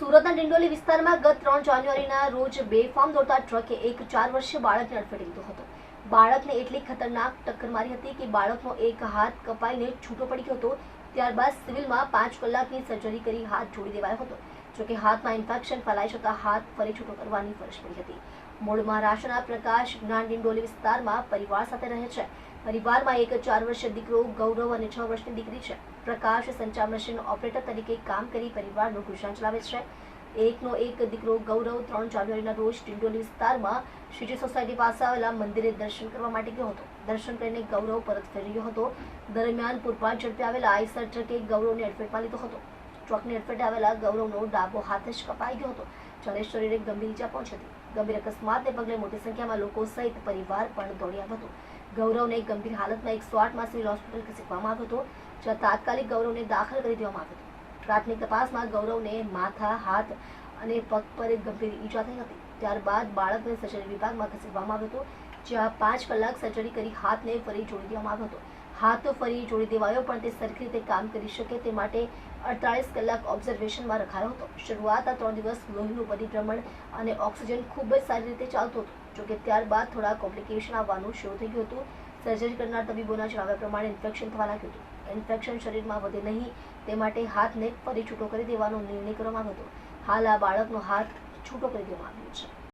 સુરતના ડિંડોલી વિસ્તારમાં ગત ત્રણ જાન્યુઆરીના રોજ બેફામ દોડતા ટ્રકે એક ચાર વર્ષીય બાળકને અડફેટે લીધો હતો. બાળકને એટલી ખતરનાક ટક્કર મારી હતી કે બાળકનો એક હાથ કપાઈને છૂટો પડી ગયો હતો. ત્યારબાદ સિવિલમાં પાંચ કલાકની સર્જરી કરી હાથ જોડી દેવાયો હતો. જોકે હાથમાં ઇન્ફેક્શન ફેલાઈ જતા હાથ ફરી છૂટો કરવાની ફરજ પડી હતી. મૂળ મહારાષ્ટ્રના પ્રકાશ જ્ઞાન ડિંડોલી વિસ્તારમાં પરિવાર સાથે રહે છે. પરિવારમાં એક ચાર વર્ષીય દીકરો, ગૌરવ અને છ વર્ષની દીકરી છે. પ્રકાશ સંચાર મશીન ઓપરેટર તરીકે કામ કરી પરિવારનું ગુજરાન ચલાવે છે. એકનો એક દીકરો, ગૌરવ, ત્રણ જાન્યુઆરીના રોજ ડિંડોલી વિસ્તારમાં શ્રીજી સોસાયટી પાસે આવેલા મંદિરે દર્શન કરવા માટે ગયો હતો. દર્શન કરીને ગૌરવ પરત ફરી રહ્યો હતો. દરમિયાન પૂરપાટ ઝડપે આવેલા આઈસર ટ્રકે ગૌરવને અડફેટમાં લીધો હતો. ટ્રકની અડફેટે આવેલા ગૌરવનો ડાબો હાથ જ કપાઈ ગયો હતો. જ્યારે શરીરે ગંભીર ઈજા પહોંચી હતી. ગંભીર અકસ્માતને પગલે મોટી સંખ્યામાં લોકો સહિત પરિવાર પણ દોડ્યા હતો. ગૌરવને ગંભીર હાલતમાં એકસો આઠમાં સિવિલ હોસ્પિટલ ખસેડવામાં આવ્યો હતો, જ્યાં તાત્કાલિક ગૌરવને દાખલ કરી દેવામાં આવ્યો હતો. પ્રાથમિક તપાસમાં ગૌરવને માથા, હાથ અને પગ પર ગંભીર ઈજા થઈ હતી. ત્યારબાદ બાળકને સર્જરી વિભાગમાં ખસેડવામાં આવ્યો હતો, જ્યાં પાંચ કલાક સર્જરી કરી હાથને ફરી જોડી દેવામાં આવ્યો હતો. હાથ ફરી જોડી દેવાયો, પણ તે સરખી રીતે કામ કરી શકે તે માટે અડતાળીસ કલાક ઓબ્ઝર્વેશનમાં રખાયો હતો. શરૂઆત આ ત્રણ દિવસ લોહીનું પરિભ્રમણ અને ઓક્સિજન ખૂબ જ સારી રીતે ચાલતું હતું. જોકે ત્યારબાદ થોડા કોમ્પ્લિકેશન આવવાનું શરૂ થઈ ગયું હતું. સર્જરી કરનાર તબીબોના જણાવ્યા પ્રમાણે ઇન્ફેક્શન થવા લાગ્યું હતું. ઇન્ફેક્શન શરીરમાં વધે નહીં, તે માટે હાથને ફરી છૂટો કરી દેવાનો નિર્ણય કરવામાં આવ્યો હતો. હાલ આ બાળકનો હાથ છૂટો કરી દેવામાં આવ્યો છે.